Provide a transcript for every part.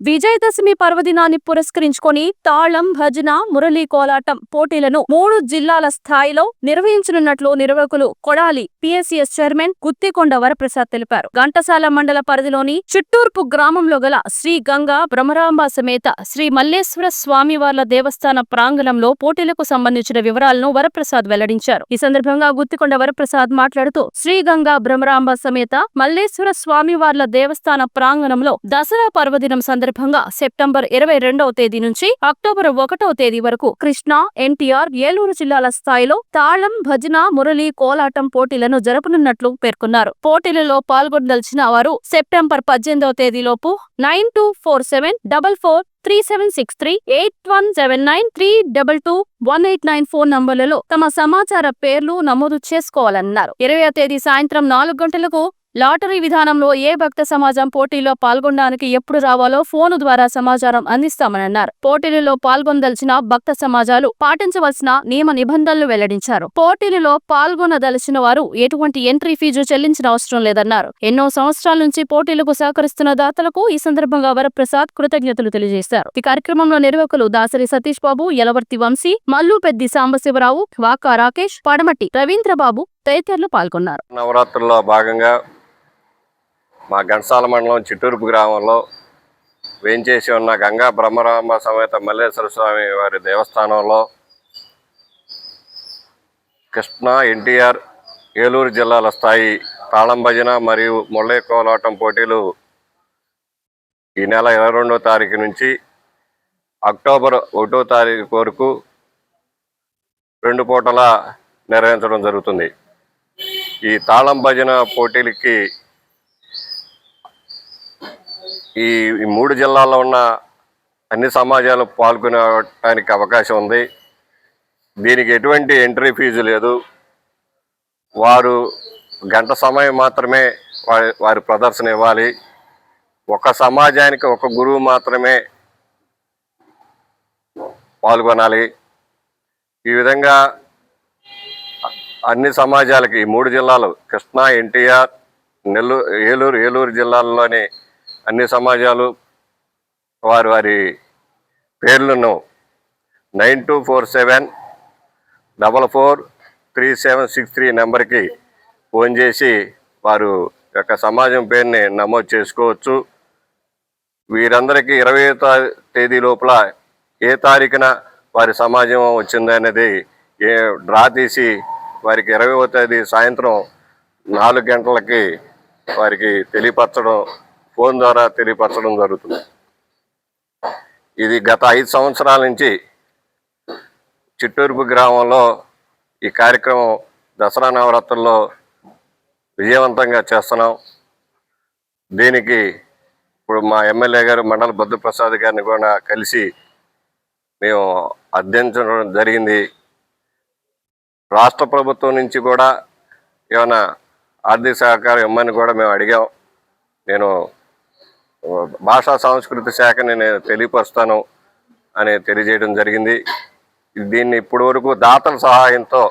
విజయదశమి పర్వదినాన్ని పురస్కరించుకొని తాళం భజన మురళీ కోలాటం పోటీలను మూడు జిల్లాల స్థాయిలో నిర్వహించనున్నట్లు నిర్వాహకులు కొడాలి పిఎస్సిఎస్ చైర్మన్ గుత్తికొండ వరప్రసాద్ తెలిపారు. ఘంటసాల మండల పరిధిలోని చిట్టూర్పు గ్రామంలో గల శ్రీ గంగా భ్రమరాంబ సమేత శ్రీ మల్లేశ్వర స్వామివార్ల దేవస్థాన ప్రాంగణంలో పోటీలకు సంబంధించిన వివరాలను వరప్రసాద్ వెల్లడించారు. ఈ సందర్భంగా గుత్తికొండ వరప్రసాద్ మాట్లాడుతూ శ్రీ గంగా భ్రమరాంబ సమేత మల్లేశ్వర స్వామివార్ల దేవస్థాన ప్రాంగణంలో దసరా పర్వదినం సందర్భంగా సెప్టెంబర్ ఇరవై రెండవ తేదీ నుంచి అక్టోబర్ ఒకటవ తేదీ వరకు కృష్ణా ఎన్టీఆర్ ఏలూరు జిల్లాల స్థాయిలో తాళం భజన మురళి కోలాటం పోటీలను జరపనున్నట్లు పేర్కొన్నారు. పోటీలలో పాల్గొనదలిచిన వారు సెప్టెంబర్ పద్దెనిమిదవ తేదీలోపు nine two four seven double four three seven six three eight one seven nine three double two one eight nine phone నంబర్లలో తమ సమాచార పేర్లు నమోదు చేసుకోవాలన్నారు. ఇరవై తేదీ సాయంత్రం నాలుగు గంటలకు లాటరీ విధానంలో ఏ భక్త సమాజం పోటీలో పాల్గొనడానికి ఎప్పుడు రావాలో ఫోను ద్వారా సమాచారం అందిస్తామని అన్నారు. పోటీలలో పాల్గొనదలిచిన భక్త సమాజాలు పాటించవలసిన నియమ నిబంధనలు వెల్లడించారు. పోటీలలో పాల్గొనదలిచిన వారు ఎటువంటి ఎంట్రీ ఫీజు చెల్లించిన అవసరం లేదన్నారు. ఎన్నో సంవత్సరాల నుంచి పోటీలకు సహకరిస్తున్న దాతలకు ఈ సందర్భంగా వరప్రసాద్ కృతజ్ఞతలు తెలియజేశారు. ఈ కార్యక్రమంలో నిర్వాహకులు దాసరి సతీష్ బాబు యలవర్తి వంశీ మల్లు పెద్ది సాంబశివరావు వాకా రాకేష్ పడమటి రవీంద్రబాబు తదితరులు పాల్గొన్నారు. నవరాత్రుల్లో భాగంగా మా ఘంటసాల మండలం చిట్టూర్పు గ్రామంలో వేంచేసి ఉన్న గంగా బ్రహ్మరామ సమేత మల్లేశ్వర స్వామి వారి దేవస్థానంలో కృష్ణా ఎన్టీఆర్ ఏలూరు జిల్లాల స్థాయి తాళం భజన మరియు ముళ్ళే కోలాటం పోటీలు ఈ నెల ఇరవై రెండో తారీఖు నుంచి అక్టోబర్ ఒకటో తారీఖు వరకు రెండు పూటలా నిర్వహించడం జరుగుతుంది. ఈ తాళం భజన పోటీలకి ఈ ఈ మూడు జిల్లాల్లో ఉన్న అన్ని సమాజాలు పాల్గొనడానికి అవకాశం ఉంది. దీనికి ఎటువంటి ఎంట్రీ ఫీజు లేదు. వారు గంట సమయం మాత్రమే వారి వారి ప్రదర్శన ఇవ్వాలి. ఒక సమాజానికి ఒక గురువు మాత్రమే పాల్గొనాలి. ఈ విధంగా అన్ని సమాజాలకి ఈ మూడు జిల్లాలు కృష్ణా ఎన్టీఆర్ నెల్లూరు ఏలూరు ఏలూరు జిల్లాల్లోని అన్ని సమాజాలు వారి వారి పేర్లను nine two four seven double four three seven six three నెంబర్కి ఫోన్ చేసి వారు యొక్క సమాజం పేరుని నమోదు చేసుకోవచ్చు. వీరందరికీ ఇరవై తేదీ లోపల ఏ తారీఖున వారి సమాజం వచ్చిందనేది ఏ డ్రా తీసి వారికి ఇరవైవ తేదీ సాయంత్రం నాలుగు గంటలకి వారికి తెలియపరచడం ఫోన్ ద్వారా తెలియపరచడం జరుగుతుంది. ఇది గత ఐదు సంవత్సరాల నుంచి చిట్టూర్పు గ్రామంలో ఈ కార్యక్రమం దసరా నవరాత్రుల్లో విజయవంతంగా చేస్తున్నాం. దీనికి ఇప్పుడు మా ఎమ్మెల్యే గారు మండల బుద్ధప్రసాద్ గారిని కూడా కలిసి మేము అధ్యయించడం జరిగింది. రాష్ట్ర ప్రభుత్వం నుంచి కూడా ఏమైనా ఆర్థిక సహకారం ఇమ్మని కూడా మేము అడిగాం. నేను భాషా సాంస్కృతిక శాఖని నేను తెలియపరుస్తాను అని తెలియజేయడం జరిగింది. దీన్ని ఇప్పటి వరకు దాతల సహాయంతో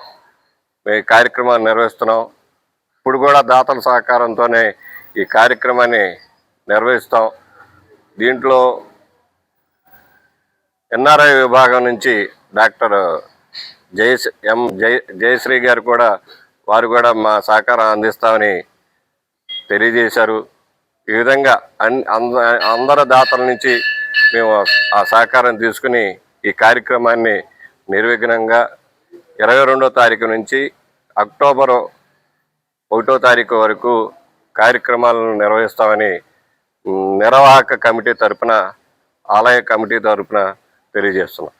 మేము ఈ కార్యక్రమాన్ని నిర్వహిస్తున్నాం. ఇప్పుడు కూడా దాతల సహకారంతోనే ఈ కార్యక్రమాన్ని నిర్వహిస్తాం. దీంట్లో ఎన్ఆర్ఐ విభాగం నుంచి డాక్టర్ జయస్ ఎం జయ జయశ్రీ గారు కూడా వారు కూడా మా సహకారం అందిస్తామని తెలియజేశారు. ఈ విధంగా అన్ అంద అందరి దాతల నుంచి మేము ఆ సహకారం తీసుకుని ఈ కార్యక్రమాన్ని నిర్విఘ్నంగా ఇరవై రెండో తారీఖు నుంచి అక్టోబర్ ఒకటో తారీఖు వరకు కార్యక్రమాలను నిర్వహిస్తామని నిర్వాహక కమిటీ తరపున ఆలయ కమిటీ తరపున తెలియజేస్తున్నాం.